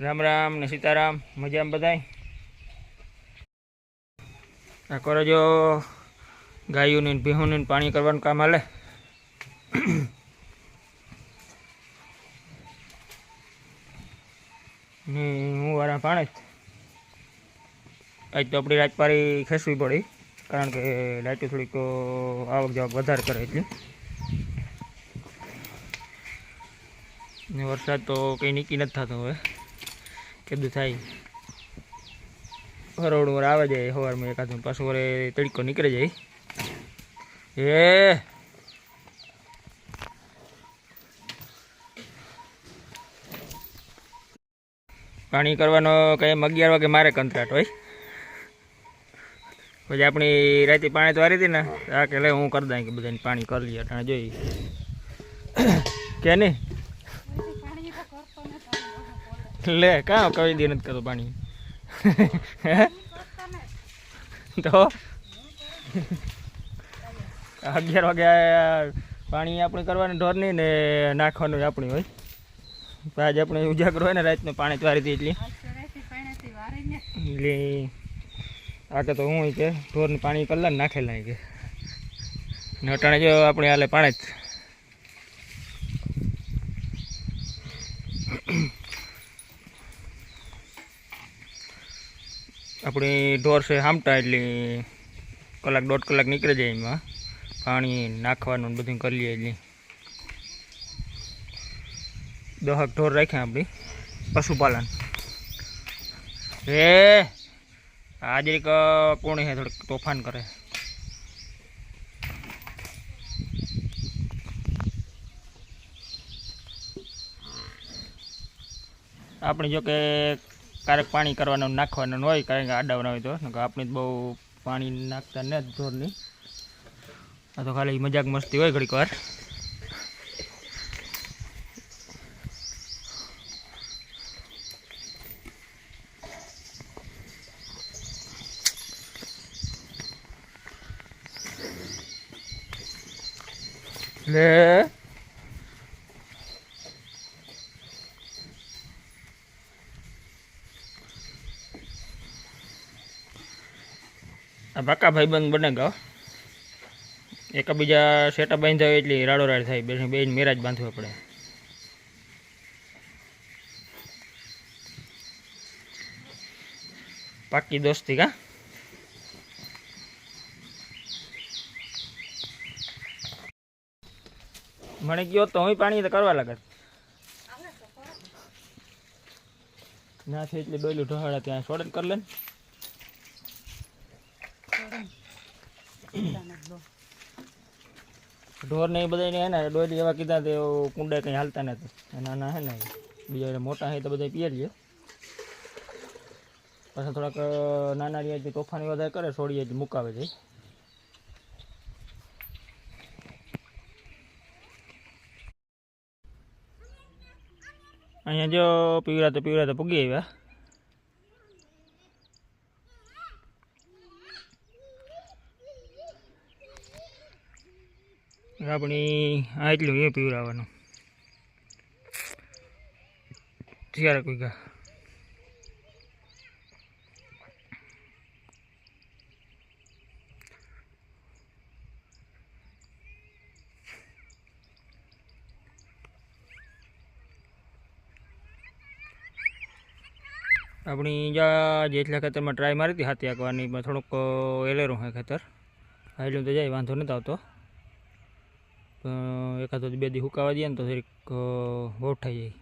રામ રામ ને સીતારામ. મજામાં બધાય? આ કરો જો ગાયોને ભેહુંને પાણી કરવાનું કામ હાલે. ને હું વારા પાણે જ. આજ તો આપણી રાજપારી ખેંચવી પડી, કારણ કે લાઇટો થોડીક આવક જાવક વધારે કરે એટલી. ને વરસાદ તો કંઈ નીકી નથી થતો હવે. કીધું થાય. હરોડ વર આવે જાય સવારમાં એકાદું પાછું વરે તડકો નીકળી જાય. એ! પાણી કરવાનો કંઈ અગિયાર વાગે મારે કંત્રાટ હોય. પછી આપણી રાતે પાણી તો હારી હતી ને આ કે લે હું કરી દઉં કે બધાને પાણી કરી લઈએ અટાણે જોઈ. કે નહીં? લે, કાં કઈ દી નથી કરતો પાણી? તો? અગિયાર વાગે પાણી આપણે કરવાનું ઢોરની ને નાખવાનું આપણી હોય. આજે આપણે ઉજાગર હોય ને રાતનું પાણી ત્વારી હતી એટલી. એટલે આ કે તો હું કે ઢોરનું પાણી કલાક નાખેલા કે. અટાણે જો આપણે હાલે પાણી જ. આપણી ઢોર છે હામટા, એટલે કલાક દોઢ કલાક નીકળી જાય એમાં પાણી નાખવાનું બધું કરી લઈએ એટલે. દહક ઢોર રાખ્યા આપણી. પશુપાલન. રે એક કોણ હે થોડીક તોફાન કરે. આપણે જો કે ક્યારેક પાણી કરવાનું નાખવાનું હોય કારણ કે આડાવના હોય તો. આપણે બહુ પાણી નાખતા ને ઢોરની આ તો ખાલી મજાક મસ્તી હોય ઘડીક વાર. લે. આ પાકા ભાઈબંધ બને ગયો એકબીજા સેટા બાંધ્યા હોય એટલે રાડો રાડ થાય. બે બેન મેરાજ બાંધવા પડે. પાકી દોસ્તી કા? મને ગયો તો હું પાણી કરવા લાગત ના છે એટલે ડોયલું ઢોહાડા ત્યાં સોડન કરી લે ને. ઢોર ને એ બધા હે ને, ડોરી એવા કીધા તે કુંડા કંઈ હાલતા નથી નાના હે ને બીજા મોટા હે તો બધા પીએ પાછા થોડાક નાના રહ્યા તોફાની વધારે કરે છોડીએ જ મુકાવે છે. અહીંયા જો પીવડા તો પીવડા તો પૂગી આવ્યા. આપણી આ એટલું એ પીવડાવવાનું. કોઈ ગા આપણી જ્યાં જેટલા ખેતરમાં ટ્રાય મારી હતી હાથી આંકવાની થોડુંક એલેરું હોય ખેતર. હાઈલું તો જાય, વાંધો નથી આવતો. એકાદો બે દી હુકાવા દઈએ ને તો થોડીક વોઠાઈ જાય.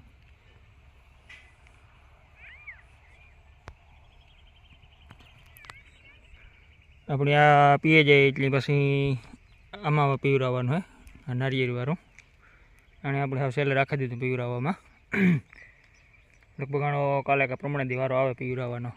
આપણે આ પીએ જાય એટલે પછી આમાં પીવરાવવાનું હોય આ નારિયેળવાળું અને આપણે હવે સેલે રાખી દીધું પીવરાવવામાં લગભગ કાલે કે પ્રમાણે દિવારો આવે પીવરાવવાનો